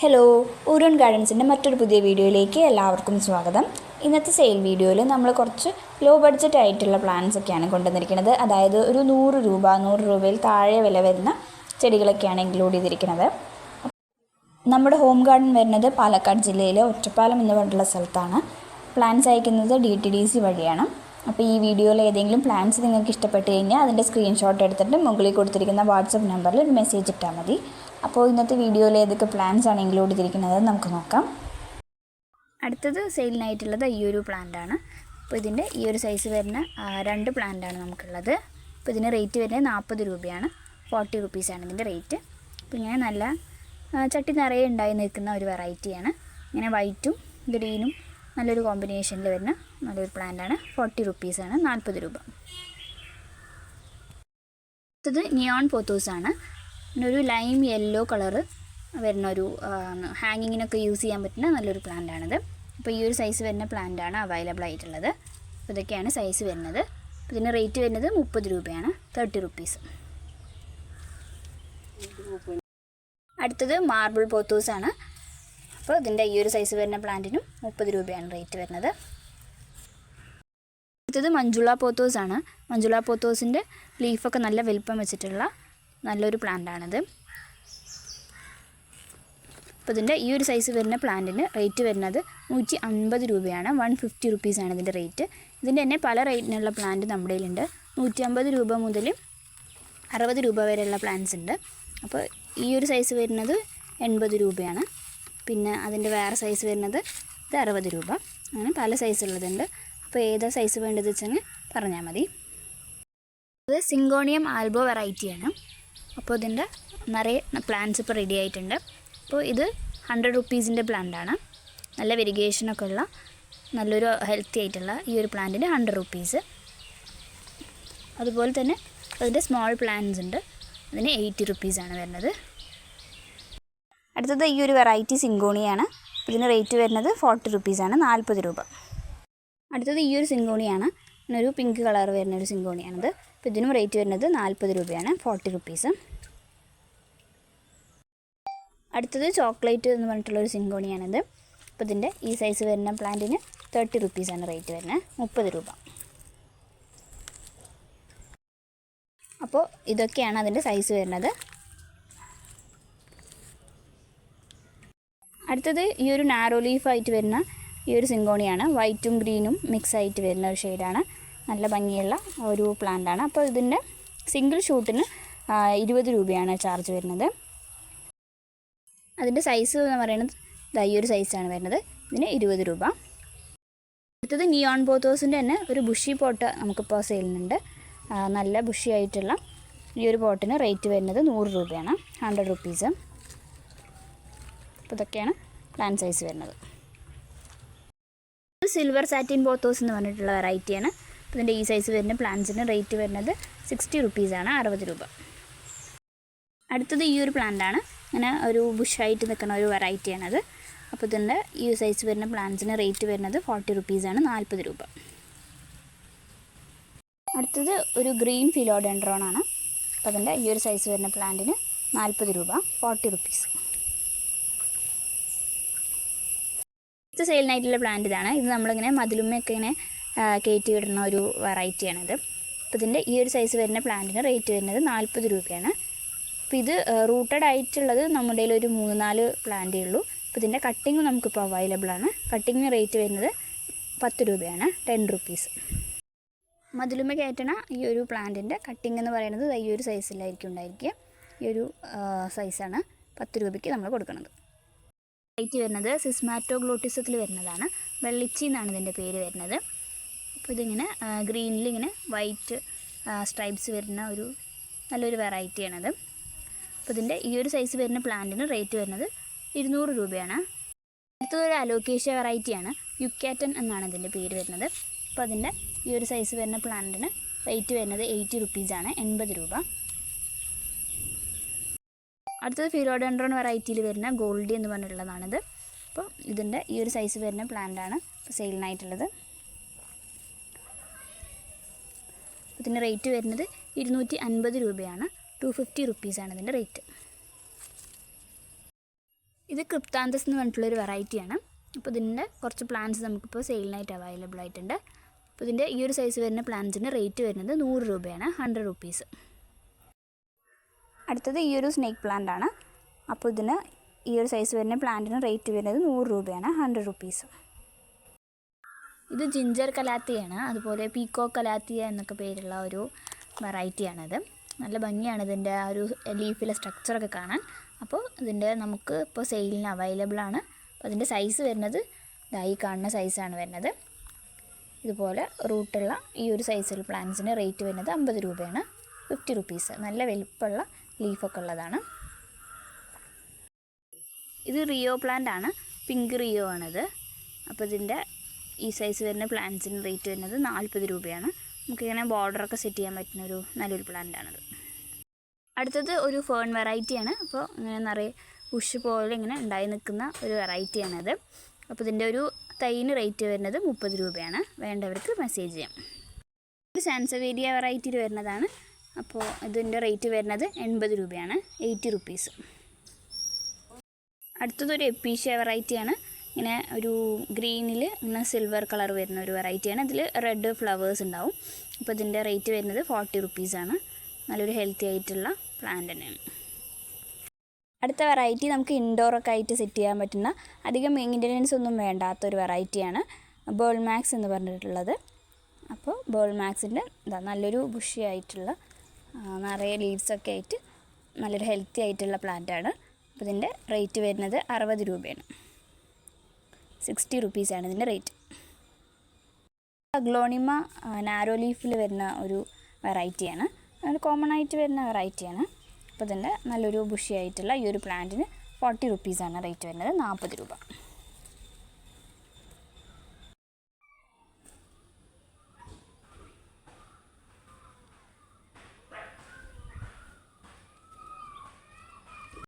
Hello ഊരൺ ഗാർഡൻസിന്റെ മറ്റൊരു പുതിയ വീഡിയോയിലേക്ക് എല്ലാവർക്കും സ്വാഗതം. ഇന്നത്തെ സെയിൽ വീഡിയോയിൽ നമ്മൾ കുറച്ച് ലോ ബഡ്ജറ്റ് ആയിട്ടുള്ള പ്ലാൻസ് ഒക്കെയാണ് കൊണ്ടുവന്നിരിക്കുന്നത്. അതായത് ഒരു നൂറ് രൂപ നൂറ് രൂപയിൽ താഴെ വില വരുന്ന ചെടികളൊക്കെയാണ് ഇൻക്ലൂഡ് ചെയ്തിരിക്കുന്നത്. നമ്മുടെ ഹോം ഗാർഡൻ വരുന്നത് പാലക്കാട് ജില്ലയിലെ ഒറ്റപ്പാലം എന്ന് പറഞ്ഞിട്ടുള്ള സ്ഥലത്താണ്. പ്ലാൻസ് അയക്കുന്നത് ഡി ടി ഡി സി വഴിയാണ്. അപ്പോൾ ഈ വീഡിയോയിൽ ഏതെങ്കിലും പ്ലാൻസ് നിങ്ങൾക്ക് ഇഷ്ടപ്പെട്ട് കഴിഞ്ഞാൽ അതിന്റെ സ്ക്രീൻഷോട്ട് എടുത്തിട്ട് മുകളിൽ കൊടുത്തിരിക്കുന്ന വാട്സപ്പ് നമ്പറിൽ ഒരു മെസ്സേജ് ഇട്ടാൽ മതി. അപ്പോൾ ഇന്നത്തെ വീഡിയോയിൽ ഏതൊക്കെ പ്ലാൻസ് ആണ് ഇൻക്ലൂഡ് ചെയ്തിരിക്കുന്നത് നമുക്ക് നോക്കാം. അടുത്തത് സെയിലിനായിട്ടുള്ളത് ഈ ഒരു പ്ലാന്റ് ആണ്. അപ്പോൾ ഇതിന്റെ ഈ ഒരു സൈസ് വരുന്ന രണ്ട് പ്ലാന്റ് ആണ് നമുക്കുള്ളത്. അപ്പോൾ ഇതിന് റേറ്റ് വരുന്നത് നാൽപ്പത് രൂപയാണ്. ഫോർട്ടി റുപ്പീസാണ് ഇതിന്റെ റേറ്റ് അപ്പോൾ ഇങ്ങനെ നല്ല ചട്ടി നിറയെ ഉണ്ടായി നിൽക്കുന്ന ഒരു വെറൈറ്റിയാണ് ഇങ്ങനെ വൈറ്റും ഗ്രീനും നല്ലൊരു കോമ്പിനേഷനിൽ വരുന്ന നല്ലൊരു പ്ലാന്റാണ് ഫോർട്ടി റുപ്പീസാണ് നാൽപ്പത് രൂപ. അടുത്തത് നിയോൺ പോത്തോസാണ് പിന്നെ ഒരു ലൈം യെല്ലോ കളറ് വരുന്ന ഒരു ഹാങ്ങിങ്ങിനൊക്കെ യൂസ് ചെയ്യാൻ പറ്റുന്ന നല്ലൊരു പ്ലാന്റ് ആണിത് അപ്പോൾ ഈ ഒരു സൈസ് വരുന്ന പ്ലാന്റ് ആണ് അവൈലബിൾ ആയിട്ടുള്ളത്. അപ്പോൾ ഇതൊക്കെയാണ് സൈസ് വരുന്നത്. ഇതിന് റേറ്റ് വരുന്നത് മുപ്പത് രൂപയാണ്. Thirty rupees. അടുത്തത് മാർബിൾ പോത്തൂസ് ആണ്. അപ്പോൾ ഇതിന്റെ ഈ ഒരു സൈസ് വരുന്ന പ്ലാന്റിനും മുപ്പത് രൂപയാണ് റേറ്റ് വരുന്നത്. അടുത്തത് മഞ്ജുള പോത്തോസ് ആണ്. മഞ്ജുള പോത്തോസിന്റെ ലീഫൊക്കെ നല്ല വലിപ്പം വെച്ചിട്ടുള്ള നല്ലൊരു പ്ലാന്റ് ആണിത് അപ്പോൾ ഇതിന്റെ ഈ ഒരു സൈസ് വരുന്ന പ്ലാന്റിന് റേറ്റ് വരുന്നത് നൂറ്റി അൻപത് രൂപയാണ് വൺ ഫിഫ്റ്റി റുപ്പീസാണ് ഇതിന്റെ റേറ്റ് ഇതിന്റെ തന്നെ പല റേറ്റിനുള്ള പ്ലാന്റ് നമ്മുടെ കയ്യിലുണ്ട്. നൂറ്റി അമ്പത് രൂപ മുതൽ അറുപത് രൂപ വരെയുള്ള പ്ലാന്റ്സ് ഉണ്ട്. അപ്പോൾ ഈ ഒരു സൈസ് വരുന്നത് എൺപത് രൂപയാണ്. പിന്നെ അതിന്റെ വേറെ സൈസ് വരുന്നത് ഇത് അറുപത് രൂപ. അങ്ങനെ പല സൈസ് ഉള്ളതുണ്ട്. അപ്പോൾ ഏതാ സൈസ് വേണ്ടത് വെച്ചെങ്കിൽ പറഞ്ഞാൽ മതി. ഇത് സിങ്കോണിയം ആൽബോ വെറൈറ്റിയാണ് അപ്പോൾ ഇതിന്റെ നിറയെ പ്ലാന്റ്സ് ഇപ്പോൾ റെഡി ആയിട്ടുണ്ട്. അപ്പോൾ ഇത് ഹൺഡ്രഡ് റുപ്പീസിന്റെ പ്ലാന്റാണ് നല്ല വെരിഗേഷനൊക്കെ ഉള്ള നല്ലൊരു ഹെൽത്തി ആയിട്ടുള്ള ഈ ഒരു പ്ലാന്റിന് ഹൺഡ്രഡ് റുപ്പീസ് അതുപോലെ തന്നെ അതിന്റെ സ്മോൾ പ്ലാന്റ്സ് ഉണ്ട്. അതിന് എയ്റ്റി റുപ്പീസാണ് വരുന്നത്. അടുത്തത് ഈ ഒരു വെറൈറ്റി സിങ്കോണിയാണ്. ഇതിന് റേറ്റ് വരുന്നത് ഫോർട്ടി റുപ്പീസാണ് നാൽപ്പത് രൂപ. അടുത്തത് ഈ ഒരു സിങ്കോണിയാണ്. ഒരു പിങ്ക് കളർ വരുന്ന ഒരു സിങ്കോണിയാണിത്. അപ്പോൾ ഇതിനും റേറ്റ് വരുന്നത് നാൽപ്പത് രൂപയാണ് ഫോർട്ടി റുപ്പീസ്. അടുത്തത് ചോക്ലേറ്റ് എന്ന് പറഞ്ഞിട്ടുള്ളൊരു സിങ്കോണിയാണിത്. അപ്പോൾ ഇതിന്റെ ഈ സൈസ് വരുന്ന പ്ലാന്റിന് തേർട്ടി റുപ്പീസാണ് റേറ്റ് വരുന്നത് മുപ്പത് രൂപ. അപ്പോൾ ഇതൊക്കെയാണ് അതിന്റെ സൈസ് വരുന്നത്. അടുത്തത് ഈ ഒരു നാരോ ലീഫായിട്ട് വരുന്ന ഈ ഒരു സിങ്കോണിയാണ്. വൈറ്റും ഗ്രീനും മിക്സ് ആയിട്ട് വരുന്ന ഒരു ഷെയ്ഡാണ്. നല്ല ഭംഗിയുള്ള ഒരു പ്ലാന്റാണ് അപ്പോൾ ഇതിന്റെ സിംഗിൾ ഷൂട്ടിന് ഇരുപത് രൂപയാണ് ചാർജ് വരുന്നത്. അതിന്റെ സൈസ് എന്ന് പറയുന്നത് ഈ ഒരു സൈസാണ് വരുന്നത്. ഇതിന് ഇരുപത് രൂപ. അടുത്തത് നിയോൺ ബോത്തോസിന്റെ തന്നെ ഒരു ബുഷി പോട്ട് നമുക്കിപ്പോൾ സെയിലുണ്ട് നല്ല ബുഷി ആയിട്ടുള്ള ഈ ഒരു പോട്ടിന് റേറ്റ് വരുന്നത് നൂറ് രൂപയാണ്. ഹൺഡ്രഡ് റുപ്പീസ് അപ്പോൾ ഇതൊക്കെയാണ് പ്ലാൻ സൈസ് വരുന്നത്. സിൽവർ സാറ്റിൻ ബോത്തോസ് എന്ന് പറഞ്ഞിട്ടുള്ള വെറൈറ്റിയാണ് ഇതിന്റെ ഈ സൈസ് വരുന്ന പ്ലാന്റ്സിന് റേറ്റ് വരുന്നത് സിക്സ്റ്റി റുപ്പീസാണ് അറുപത് രൂപ. അടുത്തത് ഈ ഒരു പ്ലാന്റാണ് ഇങ്ങനെ ഒരു ബുഷായിട്ട് നിൽക്കുന്ന ഒരു വെറൈറ്റിയാണത് അപ്പോൾ ഇതിന്റെ ഈ സൈസ് വരുന്ന പ്ലാന്റ്സിന് റേറ്റ് വരുന്നത് ഫോർട്ടി റുപ്പീസാണ് നാൽപ്പത് രൂപ. അടുത്തത് ഒരു ഗ്രീൻ ഫിലോഡെൻഡ്രോണാണ് അപ്പോൾ അതിന്റെ ഈ ഒരു സൈസ് വരുന്ന പ്ലാന്റിന് നാൽപ്പത് രൂപ ഫോർട്ടി റുപ്പീസ് ഇത് നൈറ്റിലെ പ്ലാന്റ് ഇതാണ്. ഇത് നമ്മളിങ്ങനെ മതിലുമ്മയൊക്കെ ഇങ്ങനെ കയറ്റി വിടുന്ന ഒരു വെറൈറ്റിയാണിത്. അപ്പോൾ ഇതിന്റെ ഈ ഒരു സൈസ് വരുന്ന പ്ലാന്റിന് റേറ്റ് വരുന്നത് നാൽപ്പത് രൂപയാണ്. അപ്പോൾ ഇത് റൂട്ടഡ് ആയിട്ടുള്ളത് നമ്മുടെ ഒരു മൂന്ന് നാല് പ്ലാന്റേ ഉള്ളൂ. അപ്പോൾ ഇതിന്റെ കട്ടിങ് നമുക്കിപ്പോൾ അവൈലബിൾ ആണ്. കട്ടിങ്ങിന് റേറ്റ് വരുന്നത് പത്ത് രൂപയാണ് ടെൻ റുപ്പീസ് മതിലുമ കയറ്റണ ഈ ഒരു പ്ലാന്റിന്റെ കട്ടിങ് എന്ന് പറയുന്നത് ഈ ഒരു സൈസിലായിരിക്കും ഉണ്ടായിരിക്കുക. ഈ ഒരു സൈസാണ് പത്ത് രൂപയ്ക്ക് നമ്മൾ കൊടുക്കുന്നത്. റേറ്റ് വരുന്നത് സിസ്മാറ്റോഗ്ലോട്ടിസത്തിൽ വരുന്നതാണ്. വെള്ളിച്ചി എന്നാണ് ഇതിന്റെ പേര് വരുന്നത്. അപ്പോൾ ഇതിങ്ങനെ ഗ്രീനിൽ ഇങ്ങനെ വൈറ്റ് സ്ട്രൈപ്സ് വരുന്ന ഒരു നല്ലൊരു വെറൈറ്റിയാണത് അപ്പോൾ ഇതിന്റെ ഈ ഒരു സൈസ് വരുന്ന പ്ലാന്റിന് റേറ്റ് വരുന്നത് ഇരുന്നൂറ് രൂപയാണ്. അടുത്തത് ഒരു അലോക്കേഷ്യ വെറൈറ്റിയാണ് യുക്കാറ്റൻ എന്നാണ് ഇതിന്റെ പേര് വരുന്നത്. അപ്പോൾ അതിന്റെ ഈ ഒരു സൈസ് വരുന്ന പ്ലാന്റിന് റേറ്റ് വരുന്നത് എയ്റ്റി റുപ്പീസാണ് എൺപത് രൂപ. അടുത്തത് ഫിലോഡൻഡ്രോൺ വെറൈറ്റിയിൽ വരുന്ന ഗോൾഡി എന്ന് പറഞ്ഞിട്ടുള്ളതാണിത്. അപ്പോൾ ഇതിന്റെ ഈ ഒരു സൈസ് വരുന്ന പ്ലാന്റാണ് സെയിലിനായിട്ടുള്ളത് ഇതിന്റെ റേറ്റ് വരുന്നത് ഇരുന്നൂറ്റി അൻപത് രൂപയാണ് ടു ഫിഫ്റ്റി റുപ്പീസാണ് ഇതിന്റെ റേറ്റ്. ഇത് ക്രിപ്താന്തസ് എന്ന് പറഞ്ഞിട്ടുള്ളൊരു വെറൈറ്റിയാണ്. അപ്പോൾ ഇതിന്റെ കുറച്ച് പ്ലാന്റ്സ് നമുക്കിപ്പോൾ സെയിലിനായിട്ട് അവൈലബിൾ ആയിട്ടുണ്ട്. അപ്പോൾ ഇതിന്റെ ഈ ഒരു സൈസ് വരുന്ന പ്ലാൻസിന്റെ റേറ്റ് വരുന്നത് നൂറ് രൂപയാണ് ഹൺഡ്രഡ് റുപ്പീസ് അടുത്തത് ഈ ഒരു സ്നേക്ക് പ്ലാന്റ് ആണ്. അപ്പോൾ ഇതിന് ഈ ഒരു സൈസ് വരുന്ന പ്ലാന്റിന് റേറ്റ് വരുന്നത് നൂറ് രൂപയാണ് ഹൺഡ്രഡ് റുപ്പീസ് ഇത് ജിഞ്ചർ കലാത്തിയാണ്. അതുപോലെ പീക്കോ കലാത്തിയ എന്നൊക്കെ പേരുള്ള ഒരു വെറൈറ്റിയാണിത്. നല്ല ഭംഗിയാണ് ഇതിന്റെ ആ ഒരു ലീഫിലെ സ്ട്രക്ചറൊക്കെ കാണാൻ. അപ്പോൾ ഇതിന്റെ നമുക്ക് ഇപ്പോൾ സെയിലിന് അവൈലബിൾ ആണ്. അപ്പോൾ അതിന്റെ സൈസ് വരുന്നത് ഇതായി കാണുന്ന സൈസാണ് വരുന്നത്. ഇതുപോലെ റൂട്ടുള്ള ഈ ഒരു സൈസിൽ പ്ലാന്റ്സിന് റേറ്റ് വരുന്നത് അമ്പത് രൂപയാണ്. ഫിഫ്റ്റി റുപ്പീസ് നല്ല വലിപ്പമുള്ള ലീഫൊക്കെ ഉള്ളതാണ്. ഇത് റിയോ പ്ലാന്റ് ആണ്. പിങ്ക് റിയോ ആണിത്. അപ്പോൾ ഇതിന്റെ ഈ സൈസ് വരുന്ന പ്ലാന്റ്സിന് റേറ്റ് വരുന്നത് നാൽപ്പത് രൂപയാണ്. നമുക്കിങ്ങനെ ബോർഡറൊക്കെ സെറ്റ് ചെയ്യാൻ പറ്റുന്ന ഒരു നല്ലൊരു പ്ലാന്റ് ആണത്. അടുത്തത് ഒരു ഫേൺ വെറൈറ്റിയാണ് അപ്പോൾ ഇങ്ങനെ നിറയെ പുഷ് പോലെ ഇങ്ങനെ ഉണ്ടായി നിൽക്കുന്ന ഒരു വെറൈറ്റിയാണത് അപ്പോൾ ഇതിന്റെ ഒരു തൈന് റേറ്റ് വരുന്നത് മുപ്പത് രൂപയാണ്. വേണ്ടവർക്ക് മെസ്സേജ് ചെയ്യാം. ഇത് സാൻസവേരിയ വെറൈറ്റിയിൽ വരുന്നതാണ്. അപ്പോൾ ഇതിന്റെ റേറ്റ് വരുന്നത് എൺപത് രൂപയാണ്. എയ്റ്റി റുപ്പീസ് അടുത്തതൊരു എപ്പീഷ്യ വെറൈറ്റിയാണ് ഇങ്ങനെ ഒരു ഗ്രീനിൽ ഇങ്ങനെ സിൽവർ കളർ വരുന്ന ഒരു വെറൈറ്റിയാണ് ഇതിൽ റെഡ് ഫ്ലവേഴ്സ് ഉണ്ടാവും. അപ്പോൾ ഇതിന്റെ റേറ്റ് വരുന്നത് ഫോർട്ടി റുപ്പീസാണ് നല്ലൊരു ഹെൽത്തി ആയിട്ടുള്ള പ്ലാന്റ് തന്നെയാണ്. അടുത്ത വെറൈറ്റി നമുക്ക് ഇൻഡോറൊക്കെ ആയിട്ട് സെറ്റ് ചെയ്യാൻ പറ്റുന്ന അധികം മെയിന്റനൻസ് ഒന്നും വേണ്ടാത്തൊരു വെറൈറ്റിയാണ് ബോൾ മാക്സ് എന്ന് പറഞ്ഞിട്ടുള്ളത്. അപ്പോൾ ബോൾ മാക്സിന്റെ എന്താ നല്ലൊരു ബുഷി ആയിട്ടുള്ള നിറയെ ലീവ്സൊക്കെ ആയിട്ട് നല്ലൊരു ഹെൽത്തി ആയിട്ടുള്ള പ്ലാന്റാണ് അപ്പോൾ ഇതിന്റെ റേറ്റ് വരുന്നത് അറുപത് രൂപയാണ്. സിക്സ്റ്റി റുപ്പീസാണ് ഇതിന്റെ റേറ്റ്. ഗ്ലോണിമ നാരോ ലീഫിൽ വരുന്ന ഒരു വെറൈറ്റിയാണ്. അത് കോമൺ ആയിട്ട് വരുന്ന വെറൈറ്റിയാണ്. അപ്പോൾ ഇതിന്റെ നല്ലൊരു ബുഷിയായിട്ടുള്ള ഈ ഒരു പ്ലാന്റിന് ഫോർട്ടി റുപ്പീസാണ് റേറ്റ് വരുന്നത് നാൽപ്പത് രൂപ.